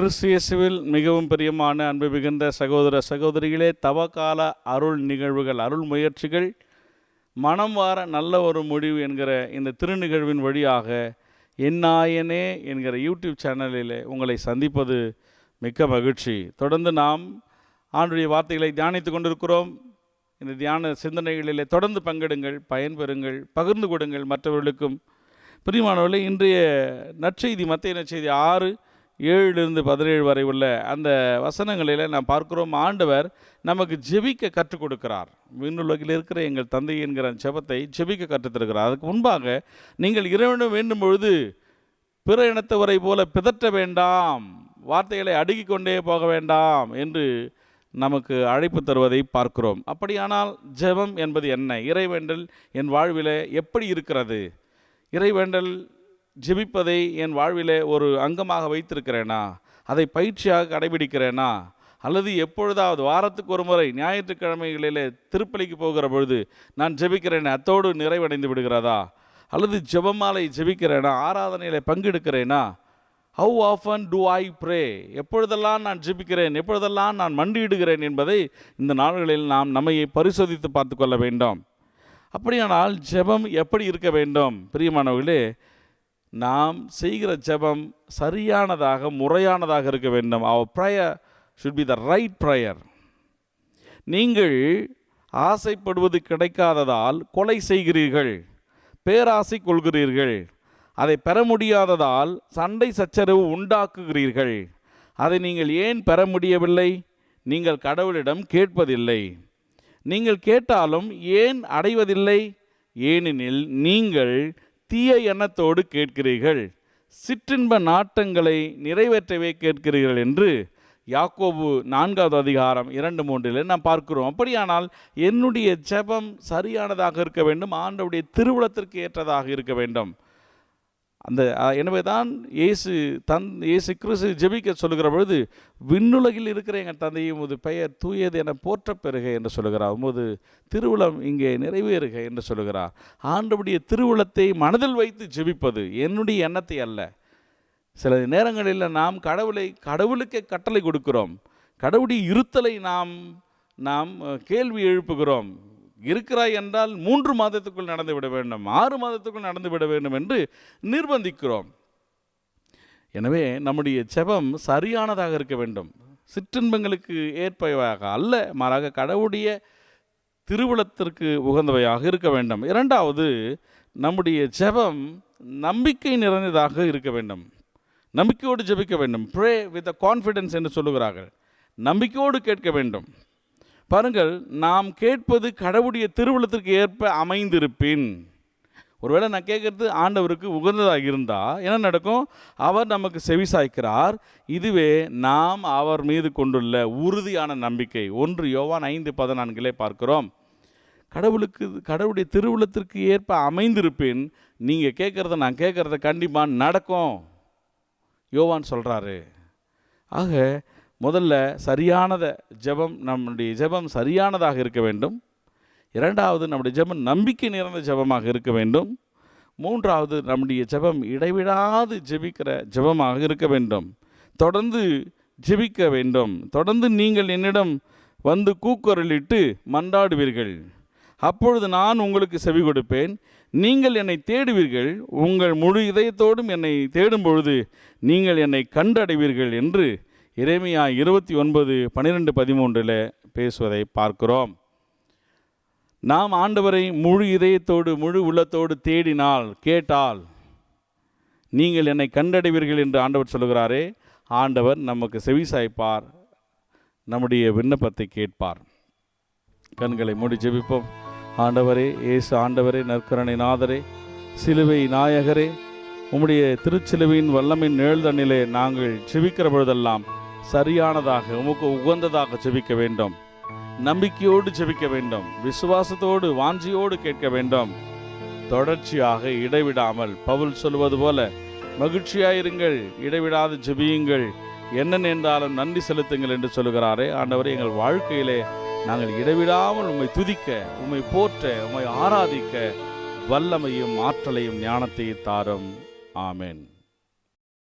கிறிஸ்தியேசுவில் மிகவும் பிரியமான அன்பு மிகுந்த சகோதர சகோதரிகளே தவக்கால அருள் நிகழ்வுகள் அருள் முயற்சிகள் மனம் வார நல்ல ஒரு முடிவு என்கிற இந்த திருநிகழ்வின் வழியாக என்னாயனே என்கிற யூடியூப் சேனலில் உங்களை சந்திப்பது மிக்க மகிழ்ச்சி. தொடர்ந்து நாம் ஆண்டுடைய வார்த்தைகளை தியானித்து கொண்டிருக்கிறோம். இந்த தியான சிந்தனைகளிலே தொடர்ந்து பங்கெடுங்கள் பயன்பெறுங்கள் பகிர்ந்து கொடுங்கள் மற்றவர்களுக்கும். பிரியமானவர்களே இன்றைய நற்செய்தி மத்திய நற்செய்தி ஆறு ஏழுலேருந்து பதினேழு வரை உள்ள அந்த வசனங்களில் நாம் பார்க்கிறோம் ஆண்டவர் நமக்கு ஜெபிக்க கற்றுக் கொடுக்கிறார். விண்ணுலகில் இருக்கிற எங்கள் தந்தை என்கிற ஜெபத்தை ஜெபிக்க கற்றுத்தருகிறார் அதுக்கு முன்பாக நீங்கள் இறைவனும் வேண்டும் பொழுது பிற இனத்தவரை போல பிதற்ற வேண்டாம் வார்த்தைகளை அடுக்கிக் கொண்டே போக வேண்டாம் என்று நமக்கு அழைப்பு தருவதை பார்க்கிறோம். அப்படியானால் ஜெபம் என்பது என்ன? இறைவேண்டல் என் வாழ்வில் எப்படி இருக்கிறது? இறைவேண்டல் ஜெபிப்பதை என் வாழ்விலே ஒரு அங்கமாக வைத்திருக்கிறேனா? அதை பயிற்சியாக கடைபிடிக்கிறேனா? அல்லது எப்பொழுதாவது வாரத்துக்கு ஒரு முறை ஞாயிற்றுக்கிழமைகளிலே திருப்பலிக்கு போகிற பொழுது நான் ஜெபிக்கிறேன் அத்தோடு நிறைவடைந்து விடுகிறதா? அல்லது ஜெபமாலை ஜெபிக்கிறேனா? ஆராதனையில் பங்கெடுக்கிறேனா? How often do I pray எப்பொழுதெல்லாம் நான் ஜெபிக்கிறேன்? எப்பொழுதெல்லாம் நான் மண்டியிடுகிறேன் என்பதை இந்த நாள்களில் நாம் நம்மையை பரிசோதித்து பார்த்து கொள்ள வேண்டும். அப்படியானால் ஜெபம் எப்படி இருக்க வேண்டும்? பிரியமானவர்களே நாம் செய்கிற ஜபம் சரியானதாக முறையானதாக இருக்க வேண்டும். அவர் prayer should be the right prayer நீங்கள் ஆசைப்படுவது கிடைக்காததால் கொலை செய்கிறீர்கள் பேராசை கொள்கிறீர்கள். அதை பெற முடியாததால் சண்டை சச்சரவு உண்டாக்குகிறீர்கள். அதை நீங்கள் ஏன் பெற முடியவில்லை? நீங்கள் கடவுளிடம் கேட்பதில்லை. நீங்கள் கேட்டாலும் ஏன் அடைவதில்லை? ஏனெனில் நீங்கள் தீய எண்ணத்தோடு கேட்கிறீர்கள். சிற்றின்ப நாட்டங்களை நிறைவேற்றவே கேட்கிறீர்கள் என்று யாக்கோபு நான்காவது அதிகாரம் இரண்டு மூன்றில் நாம் பார்க்கிறோம். அப்படியானால் என்னுடைய ஜெபம் சரியானதாக இருக்க வேண்டும் ஆண்டவுடைய திருவுளத்திற்கு ஏற்றதாக இருக்க வேண்டும். அந்த எனவே தான் இயேசு தன் இயேசு கிறிஸ்து ஜெபிக்க சொல்லுகிற பொழுது விண்ணுலகில் இருக்கிற எங்கள் தந்தையும் உமது பெயர் தூயது என போற்ற பெறுக என்று சொல்லுகிறார். உமது திருவுளம் இங்கே நிறைவேறுக என்று சொல்லுகிறார். ஆண்டவுடைய திருவுளத்தை மனதில் வைத்து ஜெபிப்பது என்னுடைய எண்ணத்தை அல்ல. சில நேரங்களில் நாம் கடவுளை கடவுளுக்கே கட்டளை கொடுக்கிறோம். கடவுளுடைய இருத்தலை நாம் நாம் கேள்வி எழுப்புகிறோம். இருக்கிறாய் என்றால் மூன்று மாதத்துக்குள் நடந்து விட வேண்டும் ஆறு மாதத்துக்குள் நடந்து விட வேண்டும் என்று நிர்பந்திக்கிறோம். எனவே நம்முடைய செபம் சரியானதாக இருக்க வேண்டும். சிற்றின்பங்களுக்கு ஏற்பவையாக அல்ல மாறாக கடவுடைய திருவுளத்திற்கு உகந்தவையாக இருக்க வேண்டும். இரண்டாவது நம்முடைய ஜெபம் நம்பிக்கை நிறைந்ததாக இருக்க வேண்டும். நம்பிக்கையோடு ஜெபிக்க வேண்டும். ப்ரே வித் கான்ஃபிடென்ஸ் என்று சொல்லுகிறார்கள். நம்பிக்கையோடு கேட்க வேண்டும். பாருங்கள் நாம் கேட்பது கடவுளுடைய திருவுளத்திற்கு ஏற்ப அமைந்திருப்பின். ஒருவேளை நான் கேட்குறது ஆண்டவருக்கு உகந்ததாக இருந்தால் என்ன நடக்கும்? அவர் நமக்கு செவிசாய்க்கிறார் இதுவே நாம் அவர் மீது கொண்டுள்ள உறுதியான நம்பிக்கை. ஒன்று யோவான் ஐந்து பதினான்கிலே பார்க்கிறோம். கடவுளுக்கு கடவுளுடைய திருவுளத்திற்கு ஏற்ப அமைந்திருப்பின் நீங்கள் கேட்குறத நான் கேட்குறத கண்டிப்பாக நடக்கும். யோவான் சொல்கிறாரு ஆக முதல்ல சரியானத ஜெபம் நம்முடைய ஜெபம் சரியானதாக இருக்க வேண்டும். இரண்டாவது நம்முடைய ஜெபம் நம்பிக்கை நிறைந்த ஜெபமாக இருக்க வேண்டும். மூன்றாவது நம்முடைய ஜெபம் இடைவிடாது ஜெபிக்கிற ஜெபமாக இருக்க வேண்டும். தொடர்ந்து ஜெபிக்க வேண்டும். தொடர்ந்து நீங்கள் என்னிடம் வந்து கூக்குரலிட்டு மன்றாடுவீர்கள். அப்பொழுது நான் உங்களுக்கு செவி கொடுப்பேன். நீங்கள் என்னை தேடுவீர்கள். உங்கள் முழு இதயத்தோடும் என்னை தேடும் பொழுது நீங்கள் என்னை கண்டடைவீர்கள் என்று இறைமையா இருபத்தி ஒன்பது பன்னிரெண்டு பதிமூன்றில் பேசுவதை பார்க்கிறோம். நாம் ஆண்டவரை முழு இதயத்தோடு முழு உள்ளத்தோடு தேடினால் கேட்டால் நீங்கள் என்னை கண்டடைவீர்கள் என்று ஆண்டவர் சொல்கிறாரே ஆண்டவர் நமக்கு செவிசாய்ப்பார் நம்முடைய விண்ணப்பத்தை கேட்பார். கண்களை மூடி ஜெபிப்போம். ஆண்டவரே இயேசு ஆண்டவரே நற்கரணை நாதரே சிலுவை நாயகரே உம்முடைய திருச்சிலுவையின் வல்லமின் நிழல்தண்ணிலே நாங்கள் செபிக்கிற பொழுதெல்லாம் சரியானதாக உமக்கு உகந்ததாக செபிக்க வேண்டும். நம்பிக்கையோடு ஜெபிக்க வேண்டும். விசுவாசத்தோடு வாஞ்சியோடு கேட்க வேண்டும். தொடர்ச்சியாக இடைவிடாமல் பவுல் சொல்வது போல மகிழ்ச்சியாயிருங்கள் இடைவிடாது ஜெபியுங்கள். என்ன நேர்ந்தாலும் நன்றி செலுத்துங்கள் என்று சொல்லுகிறாரே. ஆண்டவரே எங்கள் வாழ்க்கையிலே நாங்கள் இடைவிடாமல் உம்மை துதிக்க உம்மை போற்ற உம்மை ஆராதிக்க வல்லமையும் ஆற்றலையும் ஞானத்தையும் தாரும். ஆமேன்.